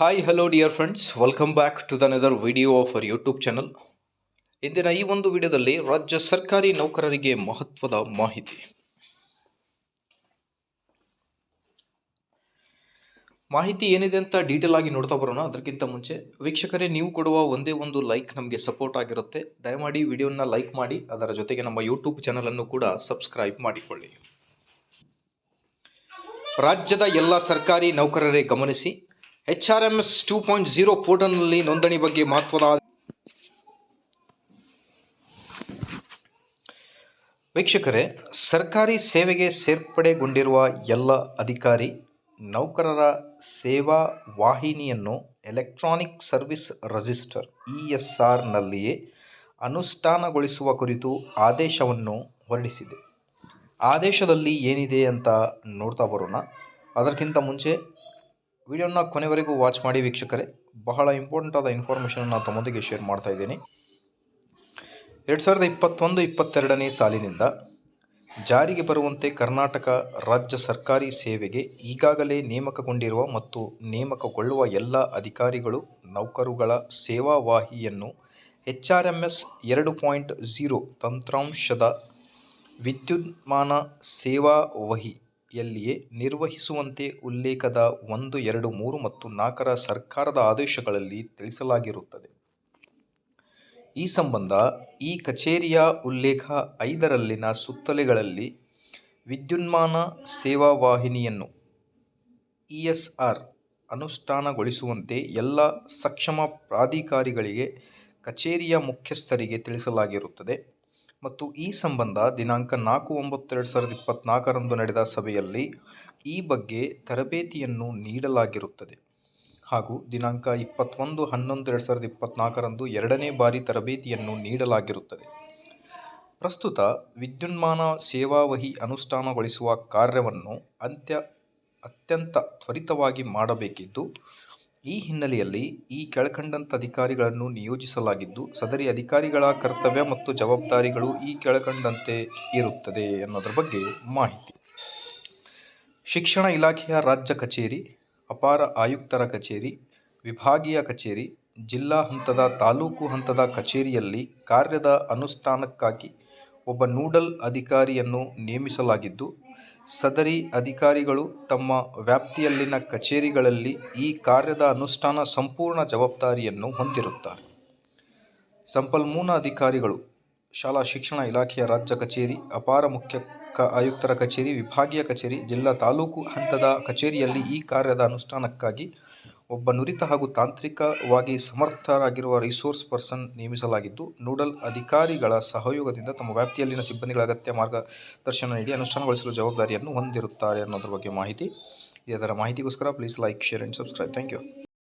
Hi hello dear friends welcome back to another video of our YouTube channel ಇಂದಿನ ಈ ಒಂದು ವಿಡಿಯೋದಲ್ಲಿ ರಾಜ್ಯ ಸರ್ಕಾರಿ ನೌಕರರಿಗೆ ಮಹತ್ವದ ಮಾಹಿತಿ. ಮಾಹಿತಿ ಏನಿದೆ ಅಂತ ಡೀಟೇಲ್ ಆಗಿ ನೋಡ್ತಾ ಬರೋಣ. ಅದಕ್ಕಿಂತ ಮುಂಚೆ ವೀಕ್ಷಕರೇ, ನೀವು ಕೊಡುವ ಒಂದೇ ಒಂದು ಲೈಕ್ ನಮಗೆ ಸಪೋರ್ಟ್ ಆಗಿರುತ್ತೆ. ದಯಮಾಡಿ ವಿಡಿಯೋನ ಲೈಕ್ ಮಾಡಿ, ಅದರ ಜೊತೆಗೆ ನಮ್ಮ ಯೂಟ್ಯೂಬ್ ಚಾನಲನ್ನು ಕೂಡ ಸಬ್ಸ್ಕ್ರೈಬ್ ಮಾಡಿಕೊಳ್ಳಿ. ರಾಜ್ಯದ ಎಲ್ಲ ಸರ್ಕಾರಿ ನೌಕರರೇ ಗಮನಿಸಿ H R M S two point zero ಪೋರ್ಟಲ್ನಲ್ಲಿ ನೋಂದಣಿ ಬಗ್ಗೆ ಮಹತ್ವದ ವೀಕ್ಷಕರೇ, ಸರ್ಕಾರಿ ಸೇವೆಗೆ ಸೇರ್ಪಡೆಗೊಂಡಿರುವ ಎಲ್ಲ ಅಧಿಕಾರಿ, ನೌಕರರ ಸೇವಾ ವಾಹಿನಿಯನ್ನು electronic service register E S ಆರ್ನಲ್ಲಿಯೇ ಅನುಷ್ಠಾನಗೊಳಿಸುವ ಕುರಿತು ಆದೇಶವನ್ನು ಹೊರಡಿಸಿದೆ. ಆದೇಶದಲ್ಲಿ ಏನಿದೆ ಅಂತ ನೋಡ್ತಾ ಬರೋಣ. ಅದಕ್ಕಿಂತ ಮುಂಚೆ ವಿಡಿಯೋನ ಕೊನೆವರೆಗೂ ವಾಚ್ ಮಾಡಿ ವೀಕ್ಷಕರೇ, ಬಹಳ ಇಂಪಾರ್ಟೆಂಟ್ ಆದ ಇನ್ಫಾರ್ಮೇಷನನ್ನು ತಮ್ಮೊಂದಿಗೆ ಶೇರ್ ಮಾಡ್ತಾ ಇದ್ದೀನಿ. ಎರಡು ಸಾವಿರದ ಇಪ್ಪತ್ತೊಂದು, ಇಪ್ಪತ್ತೆರಡನೇ ಸಾಲಿನಿಂದ ಜಾರಿಗೆ ಬರುವಂತೆ ಕರ್ನಾಟಕ ರಾಜ್ಯ ಸರ್ಕಾರಿ ಸೇವೆಗೆ ಈಗಾಗಲೇ ನೇಮಕಗೊಂಡಿರುವ ಮತ್ತು ನೇಮಕಗೊಳ್ಳುವ ಎಲ್ಲ ಅಧಿಕಾರಿಗಳು, ನೌಕರುಗಳ ಸೇವಾವಾಹಿಯನ್ನು ಎಚ್ ಆರ್ ಎಂ ಎಸ್ ಎರಡು ಪಾಯಿಂಟ್ ಝೀರೋ ತಂತ್ರಾಂಶದ ವಿದ್ಯುನ್ಮಾನ ಸೇವಾವಹಿ ಯಲ್ಲಿಯೇ ನಿರ್ವಹಿಸುವಂತೆ ಉಲ್ಲೇಖದ ಒಂದು, ಎರಡು, ಮೂರು ಮತ್ತು ನಾಲ್ಕರ ಸರ್ಕಾರದ ಆದೇಶಗಳಲ್ಲಿ ತಿಳಿಸಲಾಗಿರುತ್ತದೆ. ಈ ಸಂಬಂಧ ಈ ಕಚೇರಿಯ ಉಲ್ಲೇಖ ಐದರಲ್ಲಿನ ಸುತ್ತಲೆಗಳಲ್ಲಿ ವಿದ್ಯುನ್ಮಾನ ಸೇವಾ ವಾಹಿನಿಯನ್ನು ಇ ಎಸ್ ಆರ್ ಅನುಷ್ಠಾನಗೊಳಿಸುವಂತೆ ಎಲ್ಲ ಸಕ್ಷಮ ಪ್ರಾಧಿಕಾರಿಗಳಿಗೆ ಕಚೇರಿಯ ಮುಖ್ಯಸ್ಥರಿಗೆ ತಿಳಿಸಲಾಗಿರುತ್ತದೆ. ಮತ್ತು ಈ ಸಂಬಂಧ ದಿನಾಂಕ ನಾಲ್ಕು ಒಂಬತ್ತು ಎರಡು ಸಾವಿರದ ಇಪ್ಪತ್ತ್ನಾಲ್ಕರಂದು ನಡೆದ ಸಭೆಯಲ್ಲಿ ಈ ಬಗ್ಗೆ ತರಬೇತಿಯನ್ನು ನೀಡಲಾಗಿರುತ್ತದೆ. ಹಾಗೂ ದಿನಾಂಕ ಇಪ್ಪತ್ತೊಂದು ಹನ್ನೊಂದು ಎರಡು ಸಾವಿರದ ಇಪ್ಪತ್ತ್ನಾಲ್ಕರಂದು ಎರಡನೇ ಬಾರಿ ತರಬೇತಿಯನ್ನು ನೀಡಲಾಗಿರುತ್ತದೆ. ಪ್ರಸ್ತುತ ವಿದ್ಯುನ್ಮಾನ ಸೇವಾವಹಿ ಅನುಷ್ಠಾನಗೊಳಿಸುವ ಕಾರ್ಯವನ್ನು ಅಂತ್ಯ, ಅತ್ಯಂತ ತ್ವರಿತವಾಗಿ ಮಾಡಬೇಕಿದ್ದು ಈ ಹಿನ್ನೆಲೆಯಲ್ಲಿ ಈ ಕೆಳಕಂಡಂಥ ಅಧಿಕಾರಿಗಳನ್ನು ನಿಯೋಜಿಸಲಾಗಿದ್ದು, ಸದರಿ ಅಧಿಕಾರಿಗಳ ಕರ್ತವ್ಯ ಮತ್ತು ಜವಾಬ್ದಾರಿಗಳು ಈ ಕೆಳಕಂಡಂತೆ ಇರುತ್ತದೆ ಅನ್ನೋದ್ರ ಬಗ್ಗೆ ಮಾಹಿತಿ. ಶಿಕ್ಷಣ ಇಲಾಖೆಯ ರಾಜ್ಯ ಕಚೇರಿ, ಅಪಾರ ಆಯುಕ್ತರ ಕಚೇರಿ, ವಿಭಾಗೀಯ ಕಚೇರಿ, ಜಿಲ್ಲಾ ಹಂತದ ತಾಲೂಕು ಹಂತದ ಕಚೇರಿಯಲ್ಲಿ ಕಾರ್ಯದ ಅನುಷ್ಠಾನಕ್ಕಾಗಿ ಒಬ್ಬ ನೂಡಲ್ ಅಧಿಕಾರಿಯನ್ನು ನೇಮಿಸಲಾಗಿದ್ದು, ಸದರಿ ಅಧಿಕಾರಿಗಳು ತಮ್ಮ ವ್ಯಾಪ್ತಿಯಲ್ಲಿನ ಕಚೇರಿಗಳಲ್ಲಿ ಈ ಕಾರ್ಯದ ಅನುಷ್ಠಾನ ಸಂಪೂರ್ಣ ಜವಾಬ್ದಾರಿಯನ್ನು ಹೊಂದಿರುತ್ತಾರೆ. ಸಂಪನ್ಮೂಲ ಅಧಿಕಾರಿಗಳು, ಶಾಲಾ ಶಿಕ್ಷಣ ಇಲಾಖೆಯ ರಾಜ್ಯ ಕಚೇರಿ, ಅಪಾರ ಮುಖ್ಯ ಆಯುಕ್ತರ ಕಚೇರಿ, ವಿಭಾಗೀಯ ಕಚೇರಿ, ಜಿಲ್ಲಾ ತಾಲೂಕು ಹಂತದ ಕಚೇರಿಯಲ್ಲಿ ಈ ಕಾರ್ಯದ ಅನುಷ್ಠಾನಕ್ಕಾಗಿ ಒಬ್ಬ ನುರಿತ ಹಾಗೂ ತಾಂತ್ರಿಕವಾಗಿ ಸಮರ್ಥರಾಗಿರುವ ರಿಸೋರ್ಸ್ ಪರ್ಸನ್ ನೇಮಿಸಲಾಗಿದ್ದು ನೂಡಲ್ ಅಧಿಕಾರಿಗಳ ಸಹಯೋಗದಿಂದ ತಮ್ಮ ವ್ಯಾಪ್ತಿಯಲ್ಲಿನ ಸಿಬ್ಬಂದಿಗಳ ಅಗತ್ಯ ಮಾರ್ಗದರ್ಶನ ನೀಡಿ ಅನುಷ್ಠಾನಗೊಳಿಸಲು ಜವಾಬ್ದಾರಿಯನ್ನು ಹೊಂದಿರುತ್ತಾರೆ ಅನ್ನೋದ್ರ ಬಗ್ಗೆ ಮಾಹಿತಿ. ಇದರ ಮಾಹಿತಿಗೋಸ್ಕರ please like share and subscribe thank you